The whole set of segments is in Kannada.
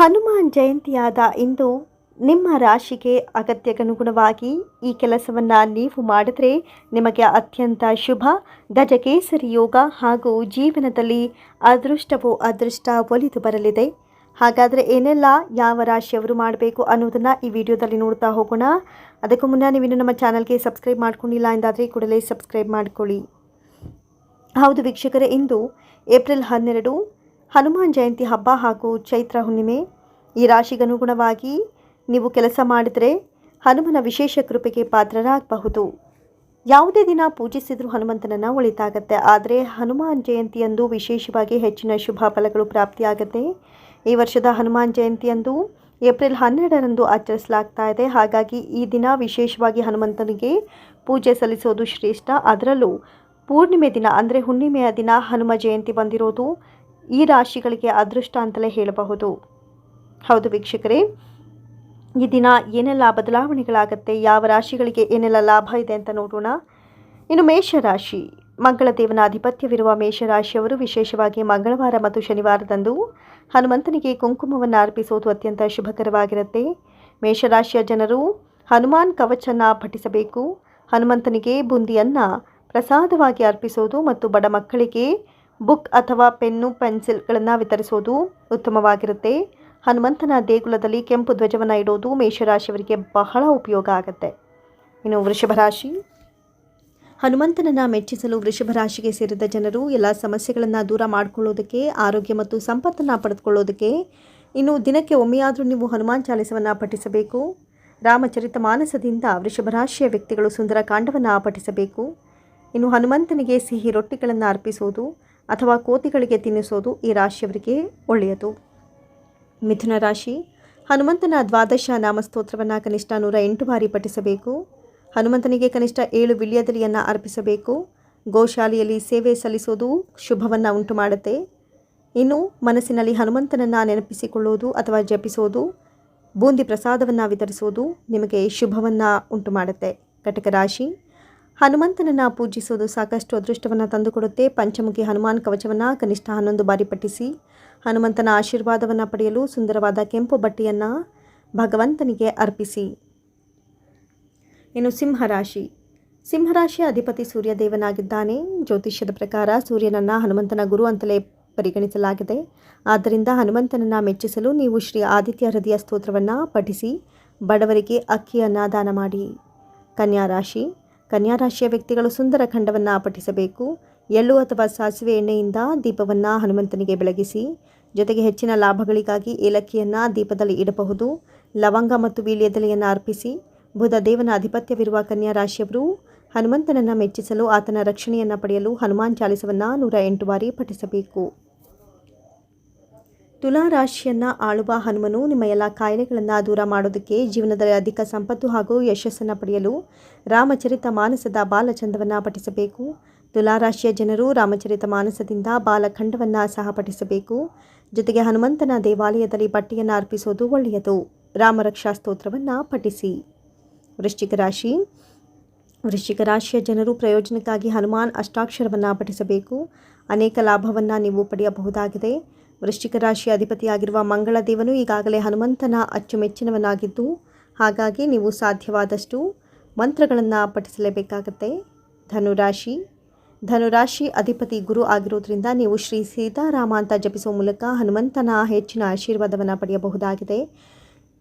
ಹನುಮಾನ್ ಜಯಂತಿಯಾದ ಇಂದು ನಿಮ್ಮ ರಾಶಿಗೆ ಅಗತ್ಯಕ್ಕನುಗುಣವಾಗಿ ಈ ಕೆಲಸವನ್ನು ನೀವು ಮಾಡಿದರೆ ನಿಮಗೆ ಅತ್ಯಂತ ಶುಭ. ಗಜಕೇಸರಿ ಯೋಗ ಹಾಗೂ ಜೀವನದಲ್ಲಿ ಅದೃಷ್ಟವೋ ಅದೃಷ್ಟ ಒಲಿದು ಬರಲಿದೆ. ಹಾಗಾದರೆ ಏನೆಲ್ಲ ಯಾವ ರಾಶಿಯವರು ಮಾಡಬೇಕು ಅನ್ನೋದನ್ನು ಈ ವಿಡಿಯೋದಲ್ಲಿ ನೋಡ್ತಾ ಹೋಗೋಣ. ಅದಕ್ಕೂ ಮುನ್ನ ನೀವಿನ್ನು ನಮ್ಮ ಚಾನಲ್ಗೆ ಸಬ್ಸ್ಕ್ರೈಬ್ ಮಾಡ್ಕೊಂಡಿಲ್ಲ ಎಂದಾದರೆ ಕೂಡಲೇ ಸಬ್ಸ್ಕ್ರೈಬ್ ಮಾಡಿಕೊಳ್ಳಿ. ಹೌದು ವೀಕ್ಷಕರೇ, ಇಂದು ಏಪ್ರಿಲ್ ಹನ್ನೆರಡು ಹನುಮಾನ್ ಜಯಂತಿ ಹಬ್ಬ ಹಾಗೂ ಚೈತ್ರ ಹುಣ್ಣಿಮೆ. ಈ ರಾಶಿಗನುಗುಣವಾಗಿ ನೀವು ಕೆಲಸ ಮಾಡಿದರೆ ಹನುಮನ ವಿಶೇಷ ಕೃಪೆಗೆ ಪಾತ್ರರಾಗಬಹುದು. ಯಾವುದೇ ದಿನ ಪೂಜಿಸಿದರೂ ಹನುಮಂತನನ್ನು ಒಳಿತಾಗತ್ತೆ. ಆದರೆ ಹನುಮಾನ್ ಜಯಂತಿಯಂದು ವಿಶೇಷವಾಗಿ ಹೆಚ್ಚಿನ ಶುಭ ಫಲಗಳು ಪ್ರಾಪ್ತಿಯಾಗುತ್ತೆ. ಈ ವರ್ಷದ ಹನುಮಾನ್ ಜಯಂತಿಯಂದು ಏಪ್ರಿಲ್ ಹನ್ನೆರಡರಂದು ಆಚರಿಸಲಾಗ್ತಾ ಇದೆ. ಹಾಗಾಗಿ ಈ ದಿನ ವಿಶೇಷವಾಗಿ ಹನುಮಂತನಿಗೆ ಪೂಜೆ ಸಲ್ಲಿಸೋದು ಶ್ರೇಷ್ಠ. ಅದರಲ್ಲೂ ಪೂರ್ಣಿಮೆ ದಿನ ಅಂದರೆ ಹುಣ್ಣಿಮೆಯ ದಿನ ಹನುಮ ಜಯಂತಿ ಬಂದಿರೋದು ಈ ರಾಶಿಗಳಿಗೆ ಅದೃಷ್ಟ ಅಂತಲೇ ಹೇಳಬಹುದು. ಹೌದು ವೀಕ್ಷಕರೇ, ಈ ದಿನ ಏನೆಲ್ಲ ಬದಲಾವಣೆಗಳಾಗತ್ತೆ, ಯಾವ ರಾಶಿಗಳಿಗೆ ಏನೆಲ್ಲ ಲಾಭ ಇದೆ ಅಂತ ನೋಡೋಣ. ಇನ್ನು ಮೇಷರಾಶಿ ಮಂಗಳ ದೇವನ ಆಧಿಪತ್ಯವಿರುವ ಮೇಷರಾಶಿಯವರು ವಿಶೇಷವಾಗಿ ಮಂಗಳವಾರ ಮತ್ತು ಶನಿವಾರದಂದು ಹನುಮಂತನಿಗೆ ಕುಂಕುಮವನ್ನು ಅರ್ಪಿಸುವುದು ಅತ್ಯಂತ ಶುಭಕರವಾಗಿರುತ್ತೆ. ಮೇಷರಾಶಿಯ ಜನರು, ಹನುಮಾನ್ ಕವಚನ್ನು ಪಠಿಸಬೇಕು. ಹನುಮಂತನಿಗೆ ಬುಂದಿಯನ್ನು ಪ್ರಸಾದವಾಗಿ ಅರ್ಪಿಸೋದು ಮತ್ತು ಬಡ ಮಕ್ಕಳಿಗೆ ಬುಕ್ ಅಥವಾ ಪೆನ್ನು, ಪೆನ್ಸಿಲ್ಗಳನ್ನು ವಿತರಿಸೋದು ಉತ್ತಮವಾಗಿರುತ್ತೆ. ಹನುಮಂತನ ದೇಗುಲದಲ್ಲಿ ಕೆಂಪು ಧ್ವಜವನ್ನು ಇಡೋದು ಮೇಷರಾಶಿಯವರಿಗೆ ಬಹಳ ಉಪಯೋಗ ಆಗುತ್ತೆ. ಇನ್ನು ವೃಷಭ ರಾಶಿ. ಹನುಮಂತನನ್ನು ಮೆಚ್ಚಿಸಲು ವೃಷಭ ರಾಶಿಗೆ ಸೇರಿದ ಜನರು ಎಲ್ಲ ಸಮಸ್ಯೆಗಳನ್ನು ದೂರ ಮಾಡಿಕೊಳ್ಳೋದಕ್ಕೆ, ಆರೋಗ್ಯ ಮತ್ತು ಸಂಪತ್ತನ್ನು ಪಡೆದುಕೊಳ್ಳೋದಕ್ಕೆ ಇನ್ನು ದಿನಕ್ಕೆ ಒಮ್ಮೆಯಾದರೂ ನೀವು ಹನುಮಾನ್ ಚಾಲಿಸವನ್ನು ಪಠಿಸಬೇಕು. ರಾಮಚರಿತ ಮಾನಸದಿಂದ ವೃಷಭ ರಾಶಿಯ ವ್ಯಕ್ತಿಗಳು ಸುಂದರ ಕಾಂಡವನ್ನು ಪಠಿಸಬೇಕು. ಇನ್ನು ಹನುಮಂತನಿಗೆ ಸಿಹಿ ರೊಟ್ಟಿಗಳನ್ನು ಅರ್ಪಿಸೋದು ಅಥವಾ ಕೋತಿಗಳಿಗೆ ತಿನ್ನಿಸೋದು ಈ ರಾಶಿಯವರಿಗೆ ಒಳ್ಳೆಯದು. ಮಿಥುನ ರಾಶಿ, ಹನುಮಂತನ ದ್ವಾದಶ ನಾಮಸ್ತೋತ್ರವನ್ನು ಕನಿಷ್ಠ ನೂರ ಎಂಟು ಬಾರಿ ಪಠಿಸಬೇಕು. ಹನುಮಂತನಿಗೆ ಕನಿಷ್ಠ ಏಳು ವಿಳ್ಯದಲಿಯನ್ನು ಅರ್ಪಿಸಬೇಕು. ಗೋಶಾಲೆಯಲ್ಲಿ ಸೇವೆ ಸಲ್ಲಿಸೋದು ಶುಭವನ್ನು ಉಂಟು ಮಾಡುತ್ತೆ ಇನ್ನು ಮನಸ್ಸಿನಲ್ಲಿ ಹನುಮಂತನನ್ನು ನೆನಪಿಸಿಕೊಳ್ಳೋದು ಅಥವಾ ಜಪಿಸೋದು, ಬೂಂದಿ ಪ್ರಸಾದವನ್ನು ವಿತರಿಸೋದು ನಿಮಗೆ ಶುಭವನ್ನು ಉಂಟು ಮಾಡುತ್ತೆ ಕಟಕ ರಾಶಿ ಹನುಮಂತನನ್ನು ಪೂಜಿಸುವುದು ಸಾಕಷ್ಟು ಅದೃಷ್ಟವನ್ನು ತಂದುಕೊಡುತ್ತೆ. ಪಂಚಮುಖಿ ಹನುಮಾನ್ ಕವಚವನ್ನು ಕನಿಷ್ಠ ಹನ್ನೊಂದು ಬಾರಿ ಪಠಿಸಿ, ಹನುಮಂತನ ಆಶೀರ್ವಾದವನ್ನು ಪಡೆಯಲು ಸುಂದರವಾದ ಕೆಂಪು ಬಟ್ಟೆಯನ್ನು ಭಗವಂತನಿಗೆ ಅರ್ಪಿಸಿ. ಇನ್ನು ಸಿಂಹರಾಶಿ ಸಿಂಹರಾಶಿಯ ಅಧಿಪತಿ ಸೂರ್ಯದೇವನಾಗಿದ್ದಾನೆ. ಜ್ಯೋತಿಷ್ಯದ ಪ್ರಕಾರ ಸೂರ್ಯನನ್ನು ಹನುಮಂತನ ಗುರು ಅಂತಲೇ ಪರಿಗಣಿಸಲಾಗಿದೆ. ಆದ್ದರಿಂದ ಹನುಮಂತನನ್ನು ಮೆಚ್ಚಿಸಲು ನೀವು ಶ್ರೀ ಆದಿತ್ಯ ಹೃದಯ ಸ್ತೋತ್ರವನ್ನು ಪಠಿಸಿ, ಬಡವರಿಗೆ ಅಕ್ಕಿಯನ್ನು ದಾನ ಮಾಡಿ. ಕನ್ಯಾ ರಾಶಿ. ಕನ್ಯಾ ರಾಶಿಯ ವ್ಯಕ್ತಿಗಳು ಸುಂದರ ಖಂಡವನ್ನು ಪಠಿಸಬೇಕು. ಎಳ್ಳು ಅಥವಾ ಸಾಸಿವೆ ಎಣ್ಣೆಯಿಂದ ದೀಪವನ್ನು ಹನುಮಂತನಿಗೆ ಬೆಳಗಿಸಿ. ಜೊತೆಗೆ ಹೆಚ್ಚಿನ ಲಾಭಗಳಿಗಾಗಿ ಏಲಕ್ಕಿಯನ್ನು ದೀಪದಲ್ಲಿ ಇಡಬಹುದು. ಲವಂಗ ಮತ್ತು ವೀಳ್ಯದೆಲೆಯನ್ನು ಅರ್ಪಿಸಿ. ಬುಧ ದೇವನ ಅಧಿಪತ್ಯವಿರುವ ಕನ್ಯಾ ರಾಶಿಯವರು ಹನುಮಂತನನ್ನು ಮೆಚ್ಚಿಸಲು ಆತನ ರಕ್ಷಣೆಯನ್ನು ಪಡೆಯಲು ಹನುಮಾನ್ ಚಾಲಿಸವನ್ನು ನೂರ ಎಂಟು ಬಾರಿ ಪಠಿಸಬೇಕು. ತುಲಾ ರಾಶಿಯನ್ನು ಆಳುವ ಹನುಮನು ನಿಮ್ಮ ಎಲ್ಲ ಕಾಯಿಲೆಗಳನ್ನು ದೂರ ಮಾಡೋದಕ್ಕೆ ಜೀವನದಲ್ಲಿ ಅಧಿಕ ಸಂಪತ್ತು ಹಾಗೂ ಯಶಸ್ಸನ್ನು ಪಡೆಯಲು ರಾಮಚರಿತ ಮಾನಸದ ಬಾಲಚಂದವನ್ನು ಪಠಿಸಬೇಕು. ತುಲಾರಾಶಿಯ ಜನರು ರಾಮಚರಿತ ಮಾನಸದಿಂದ ಬಾಲಖಂಡವನ್ನು ಸಹ ಪಠಿಸಬೇಕು. ಜೊತೆಗೆ ಹನುಮಂತನ ದೇವಾಲಯದಲ್ಲಿ ಬಟ್ಟೆಯನ್ನು ಅರ್ಪಿಸೋದು ಒಳ್ಳೆಯದು. ರಾಮರಕ್ಷಾ ಸ್ತೋತ್ರವನ್ನು ಪಠಿಸಿ. ವೃಶ್ಚಿಕ ರಾಶಿ. ವೃಶ್ಚಿಕ ರಾಶಿಯ ಜನರು ಪ್ರಯೋಜನಕ್ಕಾಗಿ ಹನುಮಾನ್ ಅಷ್ಟಾಕ್ಷರವನ್ನು ಪಠಿಸಬೇಕು. ಅನೇಕ ಲಾಭವನ್ನು ನೀವು ಪಡೆಯಬಹುದಾಗಿದೆ. ವೃಶ್ಚಿಕ ರಾಶಿಯ ಅಧಿಪತಿಯಾಗಿರುವ ಮಂಗಳ ದೇವನು ಈಗಾಗಲೇ ಹನುಮಂತನ ಅಚ್ಚುಮೆಚ್ಚಿನವನಾಗಿದ್ದು, ಹಾಗಾಗಿ ನೀವು ಸಾಧ್ಯವಾದಷ್ಟು ಮಂತ್ರಗಳನ್ನು ಪಠಿಸಲೇಬೇಕಾಗತ್ತೆ. ಧನುರಾಶಿ. ಧನುರಾಶಿ ಅಧಿಪತಿ ಗುರು ಆಗಿರುವುದರಿಂದ ನೀವು ಶ್ರೀ ಸೀತಾರಾಮ ಅಂತ ಜಪಿಸುವ ಮೂಲಕ ಹನುಮಂತನ ಹೆಚ್ಚಿನ ಆಶೀರ್ವಾದವನ್ನು ಪಡೆಯಬಹುದಾಗಿದೆ.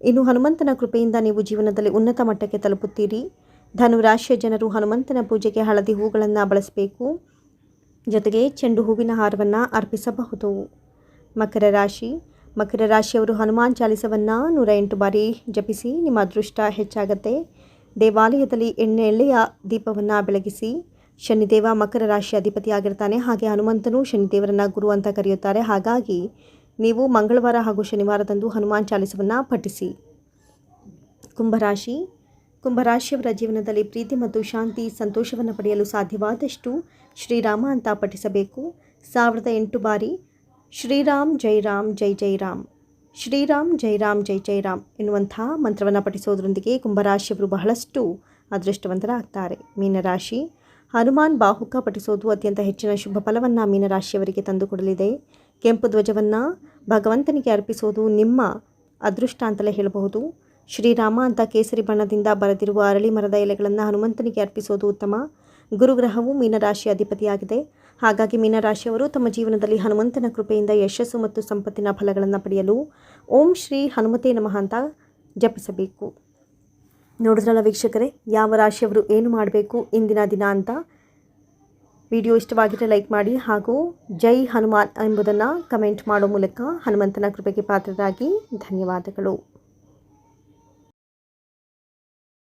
ಇನ್ನು ಹನುಮಂತನ ಕೃಪೆಯಿಂದ ನೀವು ಜೀವನದಲ್ಲಿ ಉನ್ನತ ಮಟ್ಟಕ್ಕೆ ತಲುಪುತ್ತೀರಿ. ಧನುರಾಶಿಯ ಜನರು ಹನುಮಂತನ ಪೂಜೆಗೆ ಹಳದಿ ಹೂಗಳನ್ನು ಬಳಸಬೇಕು. ಜೊತೆಗೆ ಚೆಂಡು ಹೂವಿನ ಹಾರವನ್ನು ಅರ್ಪಿಸಬಹುದು. ಮಕರ ರಾಶಿ. ಮಕರ ರಾಶಿಯವರು ಹನುಮಾನ್ ಚಾಲಿಸವನ್ನು ನೂರ ಎಂಟು ಬಾರಿ ಜಪಿಸಿ ನಿಮ್ಮ ಅದೃಷ್ಟ ಹೆಚ್ಚಾಗತ್ತೆ. ದೇವಾಲಯದಲ್ಲಿ ಎಣ್ಣೆ ಎಳ್ಳೆಯ ದೀಪವನ್ನು ಬೆಳಗಿಸಿ. ಶನಿದೇವ ಮಕರ ರಾಶಿ ಅಧಿಪತಿಯಾಗಿರ್ತಾನೆ ಹಾಗೆ ಹನುಮಂತನು ಶನಿದೇವರನ್ನು ಗುರು ಅಂತ ಕರೆಯುತ್ತಾರೆ. ಹಾಗಾಗಿ ನೀವು ಮಂಗಳವಾರ ಹಾಗೂ ಶನಿವಾರದಂದು ಹನುಮಾನ್ ಚಾಲಿಸವನ್ನು ಪಠಿಸಿ. ಕುಂಭರಾಶಿ. ಕುಂಭರಾಶಿಯವರ ಜೀವನದಲ್ಲಿ ಪ್ರೀತಿ ಮತ್ತು ಶಾಂತಿ ಸಂತೋಷವನ್ನು ಪಡೆಯಲು ಸಾಧ್ಯವಾದಷ್ಟು ಶ್ರೀರಾಮ ಅಂತ ಪಠಿಸಬೇಕು. ಸಾವಿರದ ಎಂಟು ಬಾರಿ ಶ್ರೀರಾಮ್ ಜೈ ರಾಮ್ ಜೈ ಜೈ ರಾಮ್. ಶ್ರೀರಾಮ್ ಜೈ ರಾಮ್ ಜೈ ಜೈ ರಾಮ್ ಎನ್ನುವಂಥ ಮಂತ್ರವನ್ನು ಪಠಿಸೋದ್ರೊಂದಿಗೆ ಕುಂಭರಾಶಿಯವರು ಬಹಳಷ್ಟು ಅದೃಷ್ಟವಂತರಾಗ್ತಾರೆ. ಮೀನರಾಶಿ, ಹನುಮಾನ್ ಬಾಹುಕ ಪಠಿಸೋದು ಅತ್ಯಂತ ಹೆಚ್ಚಿನ ಶುಭ ಫಲವನ್ನು ಮೀನರಾಶಿಯವರಿಗೆ ತಂದುಕೊಡಲಿದೆ. ಕೆಂಪು ಧ್ವಜವನ್ನು ಭಗವಂತನಿಗೆ ಅರ್ಪಿಸೋದು ನಿಮ್ಮ ಅದೃಷ್ಟ ಅಂತಲೇ ಹೇಳಬಹುದು. ಶ್ರೀರಾಮ ಅಂತ ಕೇಸರಿ ಬಣ್ಣದಿಂದ ಬರೆದಿರುವ ಅರಳಿ ಮರದ ಎಲೆಗಳನ್ನು ಹನುಮಂತನಿಗೆ ಅರ್ಪಿಸೋದು ಉತ್ತಮ. ಗುರುಗ್ರಹವು ಮೀನರಾಶಿ ಅಧಿಪತಿಯಾಗಿದೆ. ಹಾಗಾಗಿ ಮೀನರಾಶಿಯವರು ತಮ್ಮ ಜೀವನದಲ್ಲಿ ಹನುಮಂತನ ಕೃಪೆಯಿಂದ ಯಶಸ್ಸು ಮತ್ತು ಸಂಪತ್ತಿನ ಫಲಗಳನ್ನು ಪಡೆಯಲು ಓಂ ಶ್ರೀ ಹನುಮತೇ ನಮಃ ಅಂತ ಜಪಿಸಬೇಕು. ನೋಡಿದ್ರಲ್ಲ ವೀಕ್ಷಕರೇ, ಯಾವ ರಾಶಿಯವರು ಏನು ಮಾಡಬೇಕು ಇಂದಿನ ದಿನ ಅಂತ? ವಿಡಿಯೋ ಇಷ್ಟವಾಗಿದ್ದರೆ ಲೈಕ್ ಮಾಡಿ ಹಾಗೂ ಜೈ ಹನುಮಾನ್ ಎಂಬುದನ್ನು ಕಮೆಂಟ್ ಮಾಡೋ ಮೂಲಕ ಹನುಮಂತನ ಕೃಪೆಗೆ ಪಾತ್ರರಾಗಿ ಧನ್ಯವಾದಗಳು.